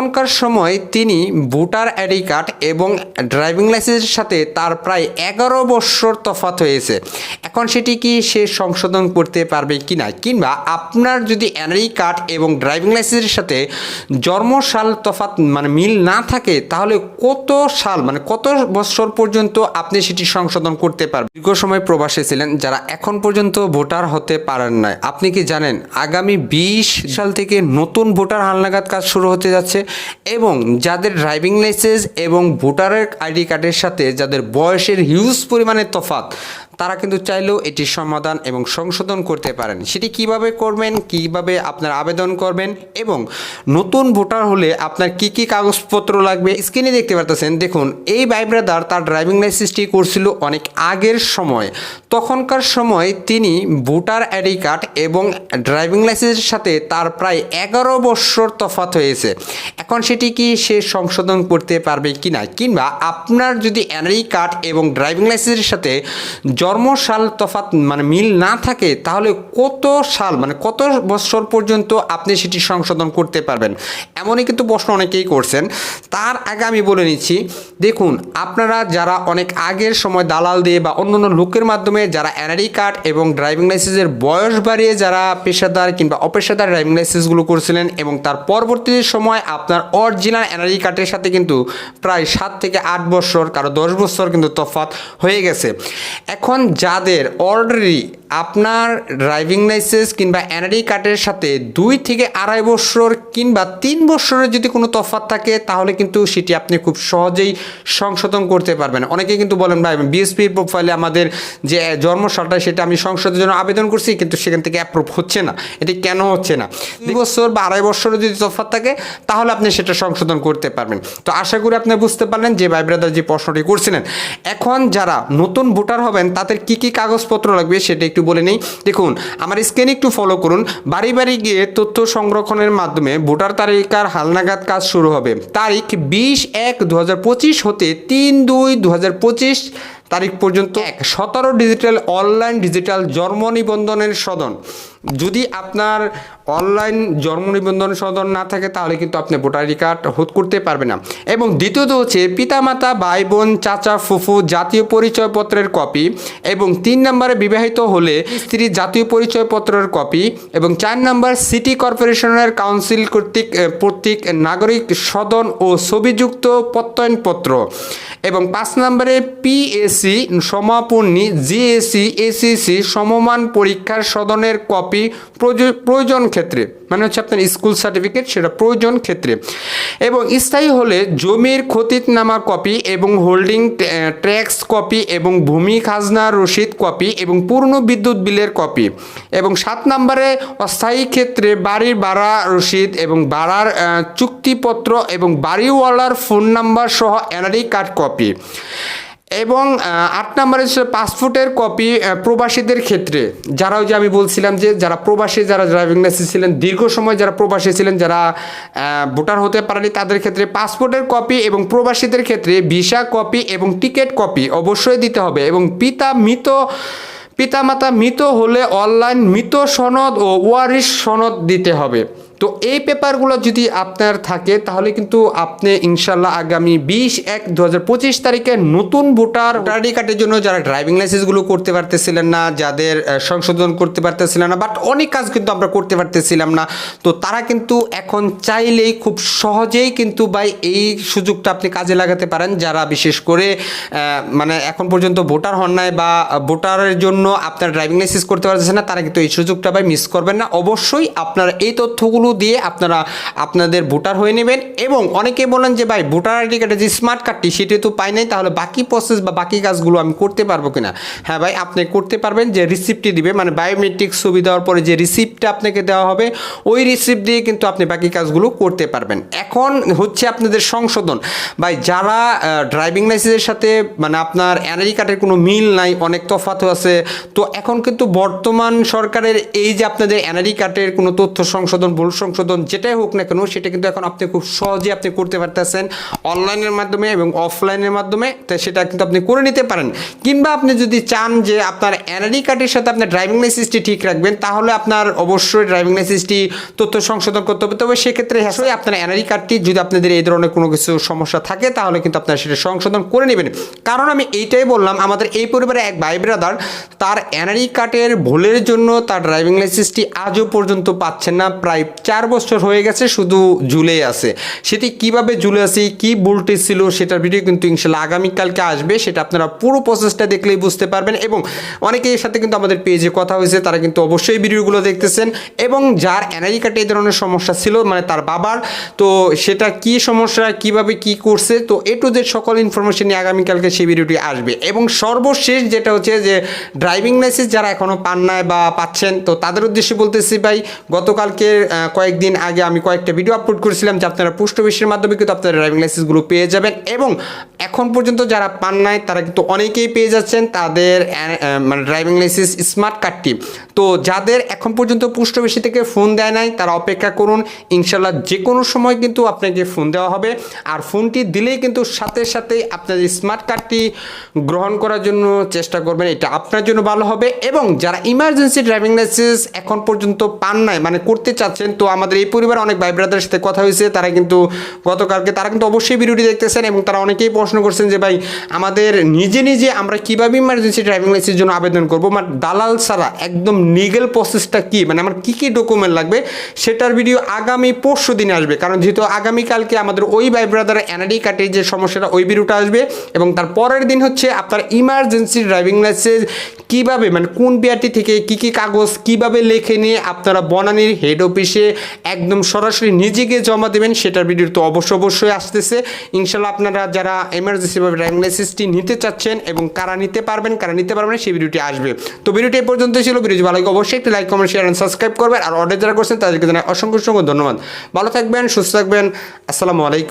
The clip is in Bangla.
তখনকার সময় তিনি ভোটার আইডি কার্ড এবং ড্রাইভিং লাইসেন্সের সাথে তার প্রায় এগারো বৎসর তফাত হয়েছে। এখন সেটি কি সে সংশোধন করতে পারবে কি না কিংবা আপনার যদি এনআরই কার্ড এবং ড্রাইভিং লাইসেন্সের সাথে জন্মসাল তফাত মানে মিল না থাকে, তাহলে কত সাল মানে কত বছর পর্যন্ত আপনি সেটি সংশোধন করতে পারবেন? দীর্ঘ সময় প্রবাসে ছিলেন, যারা এখন পর্যন্ত ভোটার হতে পারেন নাই। আপনি কি জানেন, আগামী বিশ সাল থেকে নতুন ভোটার হালনাগাদ কাজ শুরু হতে যাচ্ছে? এবং যাদের ড্রাইভিং লাইসেন্স এবং ভোটারের আইডি কার্ডের সাথে যাদের বয়সের হিউজ পরিমাণে তফাৎ তারা কিন্তু চাইলেও এটির সমাধান এবং সংশোধন করতে পারেন। সেটি কীভাবে করবেন, কীভাবে আপনার আবেদন করবেন এবং নতুন ভোটার হলে আপনার কি কি কাগজপত্র লাগবে স্ক্রিনে দেখতে পারতেছেন। দেখুন, এই ভাই ব্রাদার তার ড্রাইভিং লাইসেন্সটি করছিল অনেক আগের সময়। তখনকার সময় তিনি ভোটার আইডি কার্ড এবং ড্রাইভিং লাইসেন্সের সাথে তার প্রায় এগারো বৎসর তফাত হয়েছে। এখন সেটি কি সে সংশোধন করতে পারবে কি না কিংবা আপনার যদি এনআরই কার্ড এবং ড্রাইভিং লাইসেন্সের সাথে জন্মসাল তফাত মানে মিল না থাকে, তাহলে কত সাল মানে কত বছর পর্যন্ত আপনি সেটি সংশোধন করতে পারবেন? এমনই কিন্তু প্রশ্ন অনেকেই করছেন। তার আগে আমি বলে নিচ্ছি, দেখুন, আপনারা যারা অনেক আগের সময় দালাল দিয়ে বা অন্য অন্য লোকের মাধ্যমে যারা এনআরই কার্ড এবং ড্রাইভিং লাইসেন্সের বয়স বাড়িয়ে যারা পেশাদার কিংবা অপেশাদার ড্রাইভিং লাইসেন্সগুলো করছিলেন এবং তার পরবর্তী সময় আপনার অরিজিনাল এনআরই কার্ডের সাথে কিন্তু প্রায় সাত থেকে আট বছর কারও দশ বছর কিন্তু তফাৎ হয়ে গেছে। এখন যাদের অলরেডি আপনার ড্রাইভিং লাইসেন্স কিংবা এনআরই কার্ডের সাথে দুই থেকে আড়াই বছর কিংবা তিন বছরের যদি কোনো তফাৎ থাকে, তাহলে কিন্তু সেটি আপনি খুব সহজেই সংশোধন করতে পারবেন। অনেকে কিন্তু বলেন, ভাই বিএসপি প্রোফাইলে আমাদের যে জন্মসালটা, সেটা আমি সংশোধনের জন্য আবেদন করছি, কিন্তু সেখান থেকে অ্যাপ্রুভ হচ্ছে না। এটি কেন হচ্ছে না? দুই বছর বা আড়াই বছরের যদি তফাৎ থাকে, তাহলে আপনি সেটা সংশোধন করতে পারবেন। তো আশা করি আপনি বুঝতে পারলেন যে, ভাই ব্রাদার যে প্রশ্নটি করছিলেন। এখন যারা নতুন ভোটার হবেন, তাদের কি কি কাগজপত্র লাগবে, সেটা একটু বলে নেই। দেখুন, আমার স্ক্রিন একটু ফলো করুন। বাড়ি বাড়ি গিয়ে তথ্য সংরক্ষণের মাধ্যমে ভোটার তালিকার হালনাগাদ কাজ শুরু হবে। তারিখ বিশ এক দু হতে তিন দুই দু তারিখ পর্যন্ত এক। সতেরো ডিজিটাল অনলাইন ডিজিটাল জন্ম নিবন্ধনের সদন। যদি আপনার অনলাইন জন্ম নিবন্ধন সদন না থাকে, তাহলে কিন্তু আপনি ভোটার আইডি কার্ড হোদ করতে পারবে না। এবং দ্বিতীয়ত হচ্ছে, পিতামাতা ভাই বোন চাচা, ফুফু জাতীয় পরিচয়পত্রের কপি এবং তিন নম্বরে বিবাহিত হলে স্ত্রীর জাতীয় পরিচয়পত্রের কপি এবং চার নম্বর সিটি কর্পোরেশনের কাউন্সিল কর্তৃক প্রত্যেক নাগরিক সদন ও ছবিযুক্ত প্রত্যয়নপত্র। এবং পাঁচ নম্বরে পিএসসি সমাপনী জিএসসি এসিসি সমমান পরীক্ষার সদনের কপি প্রয়োজ- প্রয়োজন ক্ষেত্রে মানে হচ্ছে আপনার স্কুল সার্টিফিকেট সেটা প্রয়োজন ক্ষেত্রে। এবং স্থায়ী হলে জমির ক্ষতিনামা কপি এবং হোল্ডিং ট্যাক্স কপি এবং ভূমি খাজনা রসিদ কপি এবং পূর্ণ বিদ্যুৎ বিলের কপি এবং সাত নম্বরে অস্থায়ী ক্ষেত্রে বাড়ির ভাড়া রসিদ এবং ভাড়ার চুক্তিপত্র এবং বাড়িওয়ালার ফোন নাম্বার সহ এনআরই কার্ড কপি এবং আট নম্বরে হচ্ছে পাসপোর্টের কপি প্রবাসীদের ক্ষেত্রে। যারা ওই যে আমি বলছিলাম যে যারা প্রবাসী, যারা ড্রাইভিং লাইসেন্স ছিলেন, দীর্ঘ সময় যারা প্রবাসী ছিলেন, যারা ভোটার হতে পারেনি, তাদের ক্ষেত্রে পাসপোর্টের কপি এবং প্রবাসীদের ক্ষেত্রে ভিসা কপি এবং টিকিট কপি অবশ্যই দিতে হবে। এবং পিতা মৃত, পিতামাতা মৃত হলে অনলাইন মৃত সনদ ও ওয়ারিশ সনদ দিতে হবে। তো এই পেপারগুলো যদি আপনার থাকে, তাহলে কিন্তু আপনি ইনশাল্লাহ আগামী বিশ এক দু তারিখে নতুন ভোটার আইডি কার্ডের জন্য যারা ড্রাইভিং লাইসেন্সগুলো করতে পারতেছিলেন না, যাদের সংশোধন করতে পারতেছিলেন না বাট অনেক কাজ কিন্তু আমরা করতে পারতেছিলাম না, তো তারা কিন্তু এখন চাইলেই খুব সহজেই কিন্তু ভাই এই সুযোগটা আপনি কাজে লাগাতে পারেন, যারা বিশেষ করে মানে এখন পর্যন্ত ভোটার হন নাই বা ভোটারের জন্য আপনার ড্রাইভিং লাইসেন্স করতে পারতেছেন না, তারা কিন্তু এই সুযোগটা ভাই মিস করবেন না। অবশ্যই আপনার এই তথ্যগুলো দিয়ে আপনারা আপনাদের ভোটার হয়ে নেবেন এবং অনেকে বলেন যে, ভাই, ভোটার আইডি কার্ডের যে স্মার্ট কার্ডটি সেটি তো পাই নাই, তাহলে বাকি প্রসেস বা বাকি কাজগুলো আমি করতে পারব কিনা? হ্যাঁ ভাই, আপনি করতে পারবেন যে রিসিপ্টটি দিবে মানে বায়োমেট্রিক ছবি দেওয়ার পরে যে রিসিপ্টটা আপনাকে দেওয়া হবে, ওই রিসিপ্ট দিয়ে কিন্তু আপনি বাকি কাজগুলো করতে পারবেন। এখন হচ্ছে আপনাদের সংশোধন। ভাই, যারা ড্রাইভিং লাইসেন্সের সাথে মানে আপনার এনআরই কার্ডের কোনো মিল নাই, অনেক তফাৎ আছে, তো এখন কিন্তু বর্তমান সরকারের এই যে আপনাদের এনআরই কার্ডের কোনো তথ্য সংশোধন ভুল সংশোধন যেটাই হোক না কেন, সেটা কিন্তু এখন আপনি খুব সহজে আপনি করতে পারতেছেন অনলাইনের মাধ্যমে এবং অফলাইনের মাধ্যমে, তো সেটা কিন্তু আপনি করে নিতে পারেন। কিংবা আপনি যদি চান যে আপনার এনআরডি কার্ডের সাথে আপনার ড্রাইভিং লাইসেন্সটি ঠিক রাখবেন, তাহলে আপনার অবশ্যই ড্রাইভিং লাইসেন্সটি তথ্য সংশোধন করতে হবে। তবে সেক্ষেত্রে আসলে আপনার এনআরডি কার্ডটি যদি আপনাদের এই ধরনের কোনো কিছু সমস্যা থাকে, তাহলে কিন্তু আপনারা সেটা সংশোধন করে নেবেন। কারণ আমি এইটাই বললাম, আমাদের এই পরিবারে এক ভাই ব্রাদার তার এনআরই কার্ডের ভুলের জন্য তার ড্রাইভিং লাইসেন্সটি আজও পর্যন্ত পাচ্ছেন না, প্রায় চার বছর হয়ে গেছে, শুধু ঝুলে আছে। সেটি কীভাবে ঝুলে আছে, কি ভুলটি ছিল সেটার ভিডিও কিন্তু ইনশাল্লাহ আগামীকালকে আসবে, সেটা আপনারা পুরো প্রসেসটা দেখলেই বুঝতে পারবেন। এবং অনেকের সাথে কিন্তু আমাদের পেজে কথা হয়েছে, তারা কিন্তু অবশ্যই ভিডিওগুলো দেখতেছেন। এবং যার এনআরই কার্ডে এই ধরনের সমস্যা ছিল মানে তার বাবার, তো সেটা কি সমস্যা, কীভাবে কি করছে, তো এ টু জেড সকল ইনফরমেশন নিয়ে আগামীকালকে সেই ভিডিওটি আসবে। এবং সর্বশেষ যেটা হচ্ছে যে ড্রাইভিং লাইসেন্স যারা এখনও পান নাই বা পাচ্ছেন, তো তাদের উদ্দেশ্যে বলতেছি ভাই গতকালকে কয়েকদিন আগে আমি কয়েকটা ভিডিও আপলোড করেছিলাম যে আপনারা পোস্ট মাধ্যমে কিন্তু আপনারা ড্রাইভিং লাইসেন্সগুলো পেয়ে যাবেন এবং এখন পর্যন্ত যারা পান নাই, তারা কিন্তু অনেকেই পেয়ে যাচ্ছেন তাদের মানে ড্রাইভিং লাইসেন্স স্মার্ট কার্ডটি তো যাদের এখন পর্যন্ত পোস্ট থেকে ফোন দেয় নাই, তারা অপেক্ষা করুন ইনশাল্লাহ যে কোনো সময় কিন্তু আপনাকে ফোন দেওয়া হবে। আর ফোনটি দিলেই কিন্তু সাথে সাথে আপনার স্মার্ট কার্ডটি গ্রহণ করার জন্য চেষ্টা করবেন, এটা আপনার জন্য ভালো হবে। এবং যারা ইমার্জেন্সি ড্রাইভিং লাইসেন্স এখন পর্যন্ত পান নাই মানে করতে চাচ্ছেন, তো আমাদের এই পরিবারে অনেক ভাই ব্রাদারের সাথে কথা হয়েছে, তারা কিন্তু গতকালকে তারা কিন্তু অবশ্যই ভিডিওটি দেখতেছেন এবং তারা অনেকেই প্রশ্ন করছেন যে, ভাই, আমাদের নিজে নিজে আমরা কীভাবে ইমার্জেন্সি ড্রাইভিং লাইসেন্সের জন্য আবেদন করব? মানে দালাল ছাড়া একদম লিগেল প্রসেসটা কি? মানে আমার কী কী ডকুমেন্ট লাগবে? সেটার ভিডিও আগামী পরশু দিনে আসবে। কারণ যেহেতু আগামীকালকে আমাদের ওই ভাই ব্রাদার এনআরডি কার্ডের যে সমস্যাটা ওই ভিডিওটা আসবে এবং তার পরের দিন হচ্ছে আপনার ইমার্জেন্সি ড্রাইভিং লাইসেন্স কীভাবে মানে কোন বিআরটি থেকে কি কি কাগজ কীভাবে লেখে নিয়ে আপনারা বনানীর হেড অফিসে একদম সরাসরি নিজেকে জমা দেবেন, সেটার ভিডিও তো অবশ্য অবশ্যই আসতেছে। ইনশাল্লাহ আপনারা যারা এমার্জেন্সিভাবে ড্রাইভিং নিতে চাচ্ছেন এবং কারা নিতে পারবেন, কারা নিতে পারবেন, সেই ভিডিওটি আসবে। তো ভিডিওটি এই পর্যন্ত ছিল। ভিডিওটি ভালো লাগে অবশ্যই একটি লাইক কমেন্ট শেয়ার সাবস্ক্রাইব করবেন। আর অর্ডার যারা করছেন, তাদেরকে জানাই অসংখ্য অসংখ্য ধন্যবাদ। ভালো থাকবেন, সুস্থ থাকবেন। আসসালামু আলাইকুম।